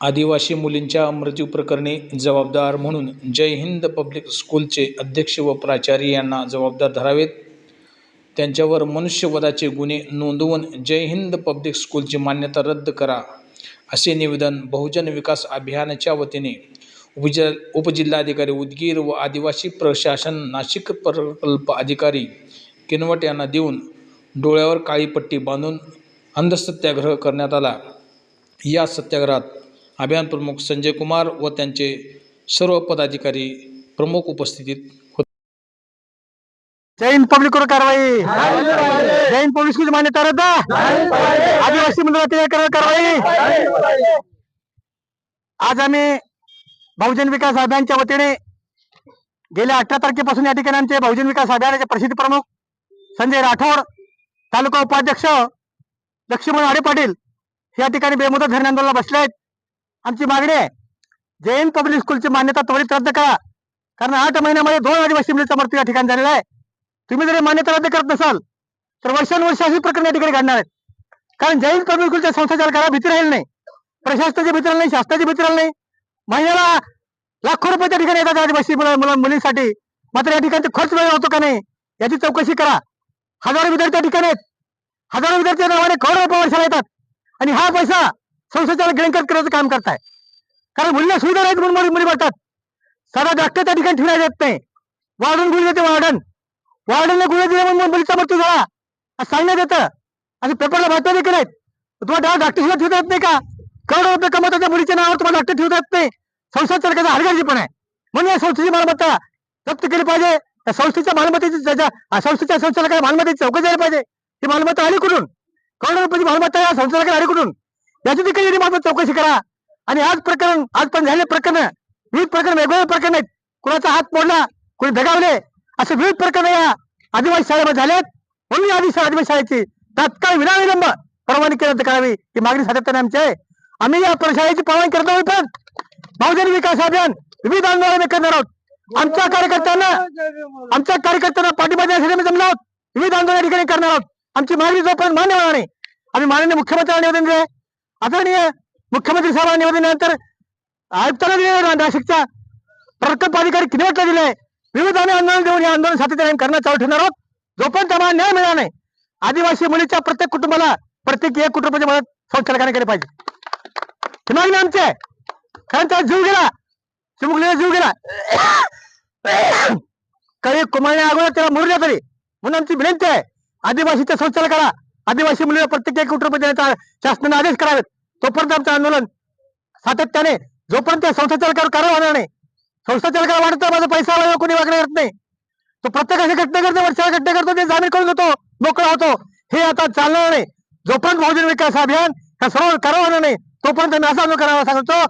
आदिवासी मुलींच्या मृत्यू प्रकरणी जबाबदार म्हणून जय हिंद पब्लिक स्कूलचे अध्यक्ष व प्राचार्य यांना जबाबदार धरावेत. त्यांच्यावर मनुष्यवधाचे गुन्हे नोंदवून जय हिंद पब्लिक स्कूलची मान्यता रद्द करा असे निवेदन बहुजन विकास अभियानाच्या वतीने उपज उपजिल्हाधिकारी उदगीर व आदिवासी प्रशासन नाशिक प्रकल्प अधिकारी किनवट यांना देऊन डोळ्यावर काळी पट्टी बांधून अंधसत्याग्रह करण्यात आला. या सत्याग्रहात अभियान प्रमुख संजय कुमार व त्यांचे सर्व पदाधिकारी प्रमुख उपस्थितीत होते. जय हिंद पब्लिक वर कारवाई. जय हिंद पब्लिक स्कूल मान्यता रद्द. आदिवासी मंडळातील कारवाई. आज आम्ही बहुजन विकास अभियानच्या वतीने गेल्या अठरा तारखेपासून या ठिकाणी आमचे बहुजन विकास अभियानाचे प्रसिद्ध प्रमुख संजय राठोड तालुका उपाध्यक्ष लक्ष्मण आडे पाटील या ठिकाणी बेमुदत धरणे आंदोलनाला बसले आहेत. आमची मागणी आहे. जैन पब्लिक स्कूलची मान्यता त्वरित रद्द करा. कारण आठ महिन्यामध्ये दोन आदिवासी मुलीचा मृत्यू या ठिकाणी झालेला आहे. तुम्ही जरी मान्यता रद्द करत नसाल तर वर्षानुवर्ष अशी प्रकरण या ठिकाणी घडणार आहेत कारण जैन पब्लिक स्कूलच्या संस्थाचालकाला भीती राहील नाही प्रशासनाची भीती राहील नाही शासनाची भीती राहील नाही महिन्याला लाखो रुपयाच्या ठिकाणी येतात आदिवासी मुलं मुलींसाठी. मात्र या ठिकाणी खर्च वेळ होतो का नाही याची चौकशी करा. हजारो विद्यार्थी त्या ठिकाणी आहेत. हजारो विद्यार्थी नावाने करोडो रुपये वर्षाला येतात. आणि हा पैसा संस्थेच्या गिळंकट करायचं काम करताय. कारण मुलीला सुविधा नाहीत म्हणून मुली मुली भरतात साधा डॉक्टर त्या ठिकाणी ठेवण्यात येत नाही. वार्डन गुळी देते वार्डन वार्डनने गुन्हे दिले म्हणून मुलीचा मृत्यू झाला. असं सांगण्यात येतं. आणि पेपरला बातम्या देखील आहेत. तुम्हाला डॉक्टर सुद्धा ठेवता येत नाही का? करोडो रुपये कमवतात त्या मुलीच्या नावावर तुम्हाला डॉक्टर ठेवता येत नाही. संस्था सरकारचा हलगर्जी पण आहे. म्हणून या संस्थेची मालमत्ता जप्त केली पाहिजे. या संस्थेच्या मालमत्तेची त्याच्या आ, संस्थेच्या संचालकाला मालमत्तेची चौकशी झाली पाहिजे? ती मालमत्ता आली कुठून? करोडो रुपयाची मालमत्ता या संचालकाला आली कुठून? याची देखील यांनी चौकशी करा. आणि आज प्रकरण आज पण झाले प्रकरण विविध प्रकरण वेगवेगळे प्रकरण आहेत. कुणाचा हात मोडला कोणी दगावले असे विविध प्रकरण या आदिवासी शाळेमध्ये झालेत. म्हणून या आदिवासी आदिवासी शाळेची तात्काळ विनाविलंब परवानगी रद्द करावी ही मागणी सातत्याने आमची आहे. आम्ही या शाळेची परवानगी करत आहोत पण बहुजन विकास अभियान विविध आंदोलन करणार आहोत. आमच्या कार्यकर्त्यांना आमच्या कार्यकर्त्यांना पाठिंबा देण्यासाठी जमलो आहोत. विविध आंदोलन ठिकाणी करणार आहोत. आमची मागणी जोपर्यंत मान्य होणार नाही आम्ही माननीय मुख्यमंत्र्यांना निवेदन दिले आदरणीय मुख्यमंत्री साहेबांना निवेदन आयुक्ताला दिले नाशिकच्या प्रकल्प अधिकारी किनवटला दिले विविध आम्ही आंदोलन देऊन हे आंदोलन सातत्याने करणं चालू ठेवणार आहोत. जोपर्यंत आम्हाला न्याय मिळणार नाही आदिवासी मुलीच्या प्रत्येक कुटुंबाला प्रत्येक एक कुटुंबाची मदत संचालकाने केली पाहिजे. ही मागणी आमची आहे कारण त्याला जीव गेला. चिमुकलीला जीव गेला. काही कुमारण्या अगोदर त्याला मुरल्या तरी. म्हणून आमची विनंती आहे आदिवासीच्या संचालकाला आदिवासी मुलीला प्रत्येक एक कुटुंब देण्याचा शासनाने आदेश करावेत. तोपर्यंत आमचं आंदोलन सातत्याने जोपर्यंत त्या संस्थाचालकावर कारवाई होणार नाही संस्थाचालकाला वाटत माझा पैसा वाढवा कोणी वागणं करत नाही. तो प्रत्येकाची घटना करतो वर्षाला घटना करतो ते जामीन करून घेतो मोकळा होतो. हे आता चालणार नाही. जोपर्यंत बहुजन विकास अभियान हा सर्व करावं होणार नाही तोपर्यंत आम्ही असा आंदोलन करावा सांगतो.